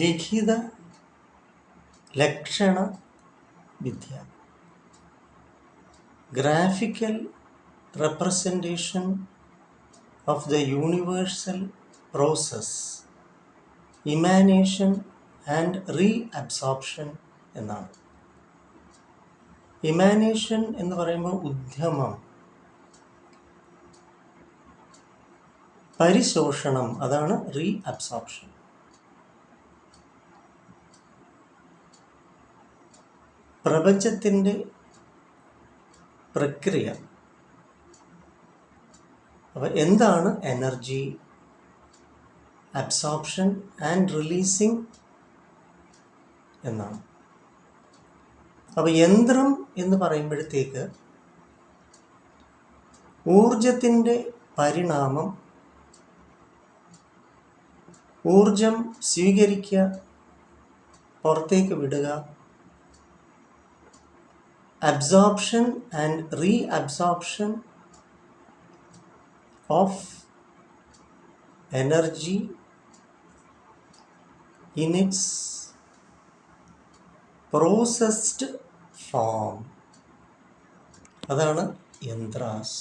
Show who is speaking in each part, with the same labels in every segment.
Speaker 1: ലിഖിത ലക്ഷണ വിദ്യ. Graphical representation of the universal process emanation and re absorption എന്നാണ്. Emanation എന്ന് പറയുമ്പോൾ ഉദ്യമം. പരിശോഷണം അതാണ് റീ അബ്സോർപ്ഷൻ പ്രപഞ്ചത്തിന്റെ പ്രക്രിയ. അപ്പോൾ എന്താണ് എനർജി? അബ്സോർപ്ഷൻ ആൻഡ് റിലീസിങ് എന്നാണ്. അപ്പോൾ യന്ത്രം എന്ന് പറയുമ്പോഴത്തേക്ക് ഊർജത്തിന്റെ പരിണാമം ഊർജം സ്വീകരിക്കുക പുറത്തേക്ക് വിടുക absorption and re absorption of energy in its processed form അതാണ് യന്ത്രാസ്.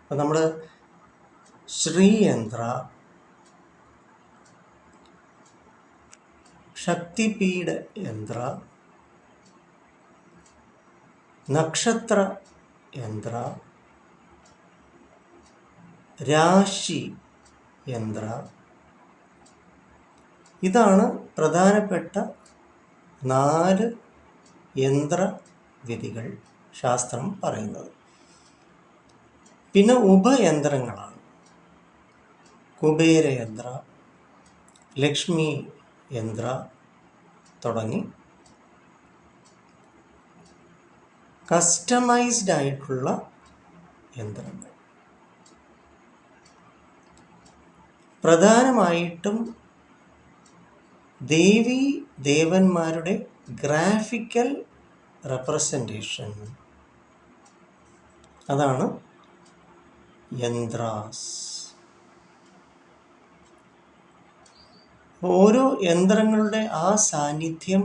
Speaker 1: അപ്പം നമ്മൾ ശ്രീയന്ത്ര ശക്തിപീഠ യന്ത്ര നക്ഷത്ര യന്ത്ര രാശി യന്ത്ര. ഇതാണ് പ്രധാനപ്പെട്ട നാല് യന്ത്രവിധികൾ ശാസ്ത്രം പറയുന്നത്. പിന്നെ ഉപയന്ത്രങ്ങളാണ്. കുബേരയന്ത്ര ലക്ഷ്മി യന്ത്ര തുടങ്ങി കസ്റ്റമൈസ്ഡ് ആയിട്ടുള്ള യന്ത്രങ്ങൾ. പ്രധാനമായിട്ടും ദേവി ദേവന്മാരുടെ ഗ്രാഫിക്കൽ റെപ്രസെന്റേഷൻ അതാണ് യന്ത്രാസ്. ഓരോ യന്ത്രങ്ങളുടെ ആ സാന്നിധ്യം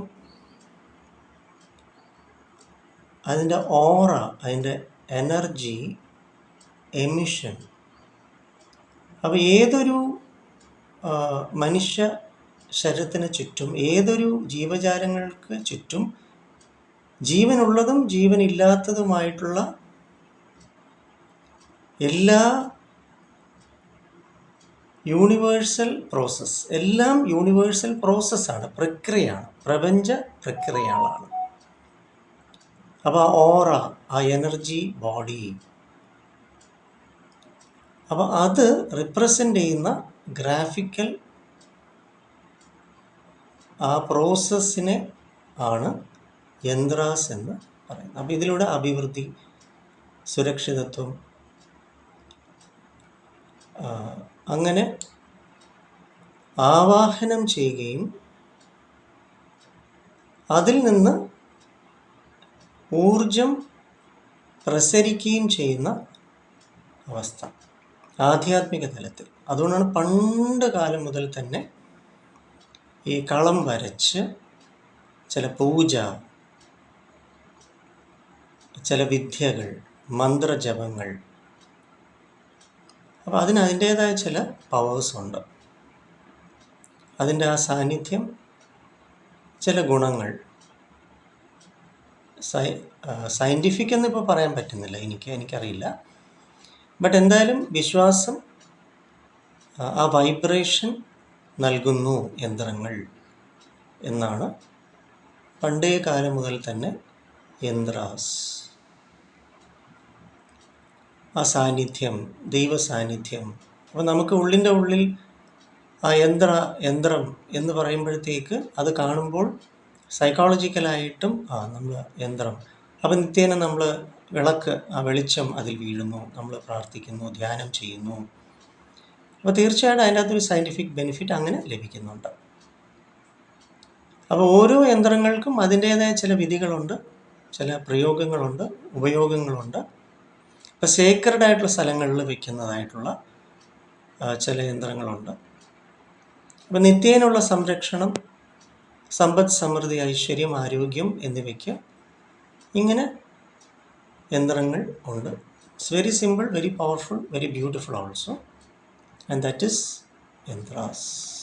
Speaker 1: അതിന്റെ ഓറ അതിന്റെ എനർജി എമിഷൻ. അപ്പോൾ ഏതൊരു മനുഷ്യ ശരീരത്തിന് ചുറ്റും ഏതൊരു ജീവജാലങ്ങൾക്ക് ചുറ്റും ജീവനുള്ളതും ജീവനില്ലാത്തതുമായിട്ടുള്ള എല്ലാ യൂണിവേഴ്സൽ പ്രോസസ്സ് എല്ലാം യൂണിവേഴ്സൽ പ്രോസസ്സാണ് പ്രക്രിയയാണ് പ്രപഞ്ച പ്രക്രിയകളാണ്. അപ്പോൾ ആ ഓറ ആ എനർജി ബോഡി. അപ്പോൾ അത് റിപ്രസെന്റ് ചെയ്യുന്ന ഗ്രാഫിക്കൽ ആ പ്രോസസ്സിനെ ആണ് യന്ത്രാസ് എന്ന് പറയുന്നത്. അപ്പോൾ ഇതിലൂടെ അഭിവൃദ്ധി സുരക്ഷിതത്വം അങ്ങനെ ആവാഹനം ചെയ്യുകയും അതിൽ നിന്ന് ഊർജം പ്രസരിക്കുകയും ചെയ്യുന്ന അവസ്ഥ ആധ്യാത്മിക തലത്തിൽ. അതുകൊണ്ടാണ് പണ്ട് കാലം മുതൽ തന്നെ ഈ കളം വരച്ച് ചില പൂജ ചില വിദ്യകൾ മന്ത്രജപങ്ങൾ അപ്പോൾ അതിന് അതിന്റേതായ ചില പവേഴ്സ് ഉണ്ട്. അതിന്റെ ആ സാന്നിധ്യം ചില ഗുണങ്ങൾ സൈ സയന്റിഫിക് എന്നിപ്പോൾ പറയാൻ പറ്റുന്നില്ല. എനിക്ക് എനിക്കറിയില്ല. ബട്ട് എന്തായാലും വിശ്വാസം ആ, വൈബ്രേഷൻ നൽകുന്നു യന്ത്രങ്ങൾ എന്നാണ് പണ്ടേ കാലം മുതൽ തന്നെ യന്ത്രാസ്. ആ സാന്നിധ്യം ദൈവ സാന്നിധ്യം. അപ്പോൾ നമുക്ക് ഉള്ളിന്റെ ഉള്ളിൽ ആ യന്ത്ര യന്ത്രം എന്ന് പറയുമ്പോഴത്തേക്ക് അത് കാണുമ്പോൾ സൈക്കോളജിക്കലായിട്ടും ആ നമ്മൾ യന്ത്രം. അപ്പം നിത്യേന നമ്മൾ വിളക്ക് ആ വെളിച്ചം അതിൽ വീഴുന്നു നമ്മൾ പ്രാർത്ഥിക്കുന്നു ധ്യാനം ചെയ്യുന്നു. അപ്പോൾ തീർച്ചയായിട്ടും അതിന്റെ അകത്തൊരു സയന്റിഫിക് ബെനിഫിറ്റ് അങ്ങനെ ലഭിക്കുന്നുണ്ട്. അപ്പോൾ ഓരോ യന്ത്രങ്ങൾക്കും അതിന്റേതായ ചില വിധികളുണ്ട് ചില പ്രയോഗങ്ങളുണ്ട് ഉപയോഗങ്ങളുണ്ട്. ഇപ്പോൾ സേക്രഡ് ആയിട്ടുള്ള സ്ഥലങ്ങളിൽ വയ്ക്കുന്നതായിട്ടുള്ള ചില യന്ത്രങ്ങളുണ്ട്. അപ്പോൾ നിത്യേനുള്ള സംരക്ഷണം സമ്പദ് സമൃദ്ധി ഐശ്വര്യം ആരോഗ്യം എന്നിവയ്ക്ക് ഇങ്ങനെ യന്ത്രങ്ങൾ ഉണ്ട്. It's very simple very powerful very beautiful also and that is യന്ത്രാസ്